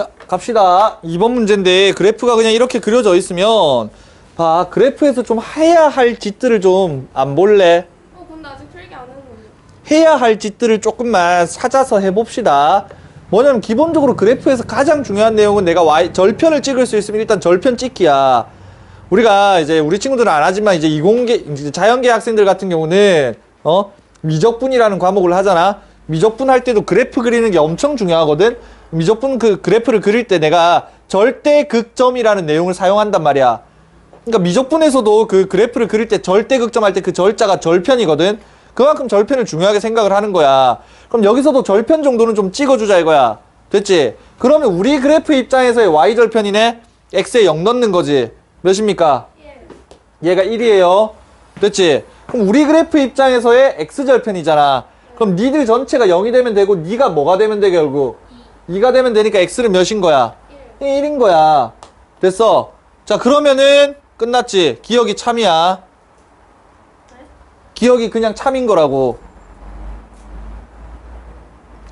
자, 갑시다. 2번 문제인데 그래프가 그냥 이렇게 그려져 있으면 봐, 그래프에서 좀 해야 할 짓들을 좀 안 볼래? 어 근데 아직 필기 안 했는데. 해야 할 짓들을 조금만 찾아서 해봅시다. 뭐냐면 기본적으로 그래프에서 가장 중요한 내용은 내가 Y, 절편을 찍을 수 있으면 일단 절편 찍기야. 우리가 이제 우리 친구들은 안 하지만 이제 이공계, 이제 자연계 학생들 같은 경우는 어 미적분이라는 과목을 하잖아. 미적분 할 때도 그래프 그리는 게 엄청 중요하거든. 미적분 그 그래프를 그릴 때 내가 절대 극점이라는 내용을 사용한단 말이야. 그러니까 미적분에서도 그 그래프를 그릴 때 절대 극점할 때 그 절자가 절편이거든. 그만큼 절편을 중요하게 생각을 하는 거야. 그럼 여기서도 절편 정도는 좀 찍어주자 이거야. 됐지? 그러면 우리 그래프 입장에서의 y 절편이네. x에 0 넣는 거지. 몇입니까? 예. 얘가 1이에요. 됐지? 그럼 우리 그래프 입장에서의 x 절편이잖아. 그럼 니들 전체가 0이 되면 되고 니가 뭐가 되면 돼 결국? 2가 되면 되니까 x는 몇인 거야? 1 인 거야. 됐어. 자, 그러면은 끝났지. 기억이 참이야. 기억이 그냥 참인 거라고.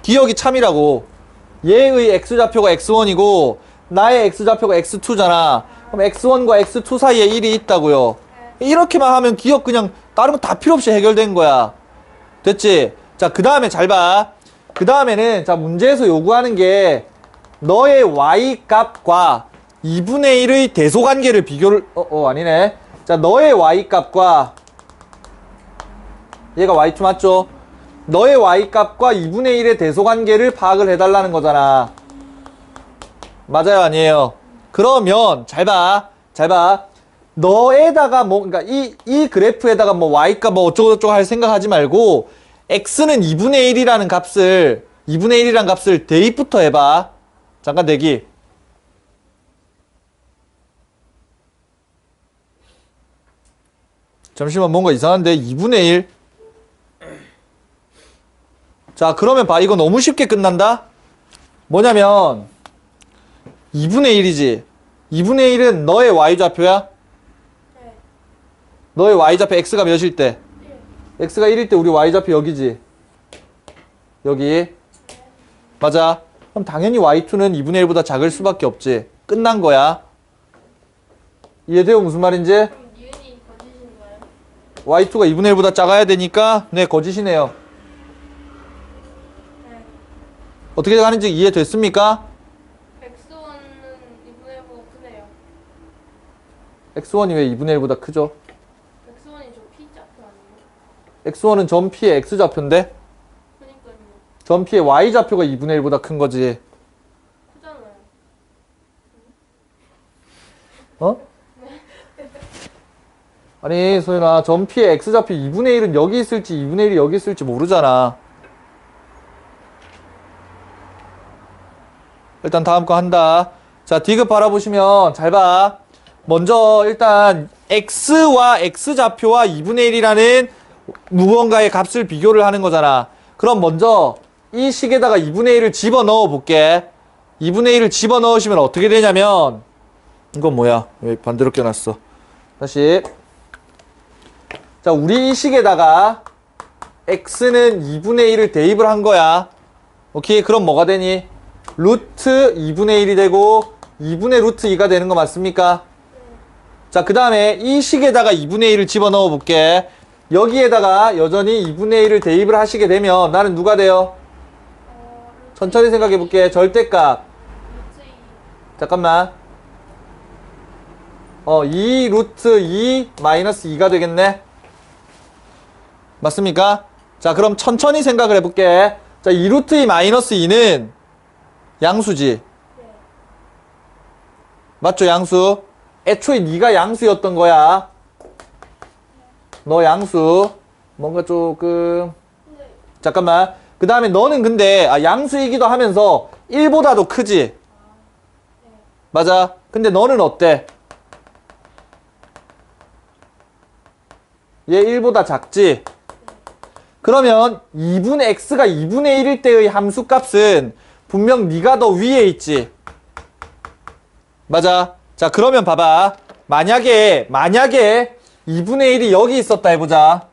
기억이 참이라고. 얘의 x좌표가 x1이고 나의 x좌표가 x2잖아. 그럼 x1과 x2 사이에 1이 있다고요. 이렇게만 하면 기억 그냥 다른 거 다 필요 없이 해결된 거야. 됐지? 자, 그 다음에 잘 봐. 그 다음에는, 자, 문제에서 요구하는 게, 너의 y 값과 2분의 1의 대소관계를 비교를, 어, 어, 아니네. 자, 너의 y 값과, 얘가 y2 맞죠? 너의 y 값과 2분의 1의 대소관계를 파악을 해달라는 거잖아. 맞아요, 아니에요? 그러면, 잘 봐. 잘 봐. 너에다가 뭐, 그니까 이, 이 그래프에다가 뭐 y가 뭐 어쩌고저쩌고 할 생각하지 말고, x는 2분의 1이라는 값을, 2분의 1이라는 값을 대입부터 해봐. 잠깐 대기. 잠시만 뭔가 이상한데 2분의 1. 자 그러면 봐 이거 너무 쉽게 끝난다. 뭐냐면 2분의 1이지. 2분의 1은 너의 y좌표야. 네. 너의 y좌표 x가 몇일 때? X가 1일 때 우리 y좌표 여기지. 여기. 맞아. 그럼 당연히 y2는 2분의 1보다 작을 수밖에 없지. 끝난 거야. 이해돼요? 무슨 말인지? 그럼 니은이 거짓인가요? y2가 2분의 1보다 작아야 되니까 네 거짓이네요. 네. 어떻게 가는지 이해됐습니까? X1은 2분의 1보다 크네요. x1이 왜 2분의 1보다 크죠? X1이 저 P좌표 아니에요? X1은 전 p의 x좌표인데 그니까요. 전 p의 y좌표가 2분의 1보다 큰 거지. 크잖아요. 어? 아니 소연아 전 p의 x좌표 2분의 1은 여기 있을지 2분의 1이 여기 있을지 모르잖아. 일단 다음 거 한다. 자 디귿 바라보시면 잘 봐. 먼저 일단 x와 x좌표와 2분의 1이라는 무언가의 값을 비교를 하는 거잖아. 그럼 먼저 이 식에다가 2분의 1을 집어 넣어 볼게. 2분의 1을 집어 넣으시면 어떻게 되냐면 이건 뭐야? 왜 반대로 껴놨어? 다시. 자, 우리 이 식에다가 x는 2분의 1을 대입을 한 거야. 오케이. 그럼 뭐가 되니? 루트 2분의 1이 되고 2분의 루트 2가 되는 거 맞습니까? 자, 그 다음에 이 식에다가 2분의 1을 집어넣어 볼게. 여기에다가 여전히 2분의 1을 대입을 하시게 되면 나는 누가 돼요? 천천히 생각해 볼게. 절대값. 루트 2. 잠깐만. 어, 2 루트 2 마이너스 2가 되겠네. 맞습니까? 자, 그럼 천천히 생각을 해볼게. 자, 2 루트 2 마이너스 2는 양수지. 네. 맞죠, 양수? 애초에 네가 양수였던 거야. 너 양수. 뭔가 조금. 잠깐만. 그 다음에 너는 근데, 아, 양수이기도 하면서 1보다도 크지? 맞아. 근데 너는 어때? 얘 1보다 작지? 그러면 2분의 x가 2분의 1일 때의 함수 값은 분명 네가 더 위에 있지. 맞아. 자, 그러면 봐봐. 만약에, 만약에 2분의 1이 여기 있었다 해보자.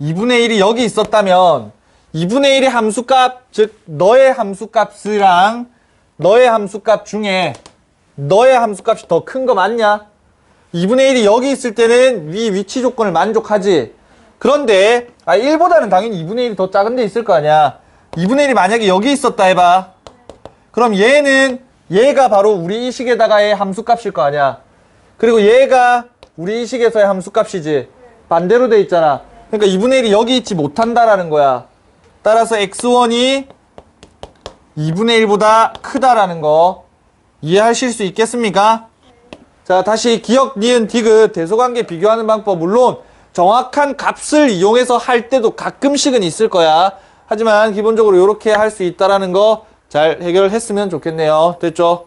2분의 1이 여기 있었다면 2분의 1의 함수값, 즉 너의 함수값이랑 너의 함수값 중에 너의 함수값이 더 큰 거 맞냐? 2분의 1이 여기 있을 때는 위 위치 조건을 만족하지. 그런데 아 1보다는 당연히 2분의 1이 더 작은 데 있을 거 아니야. 2분의 1이 만약에 여기 있었다 해봐. 그럼 얘는 얘가 바로 우리 이 식에다가의 함수값일 거 아니야. 그리고 얘가 우리 이 식에서의 함수값이지. 반대로 돼 있잖아. 그러니까 2분의 1이 여기 있지 못한다라는 거야. 따라서 x1이 2분의 1보다 크다라는 거 이해하실 수 있겠습니까? 자, 다시 기억, 니은, 디귿, 대소관계 비교하는 방법, 물론 정확한 값을 이용해서 할 때도 가끔씩은 있을 거야. 하지만 기본적으로 이렇게 할 수 있다라는 거잘 해결했으면 좋겠네요. 됐죠?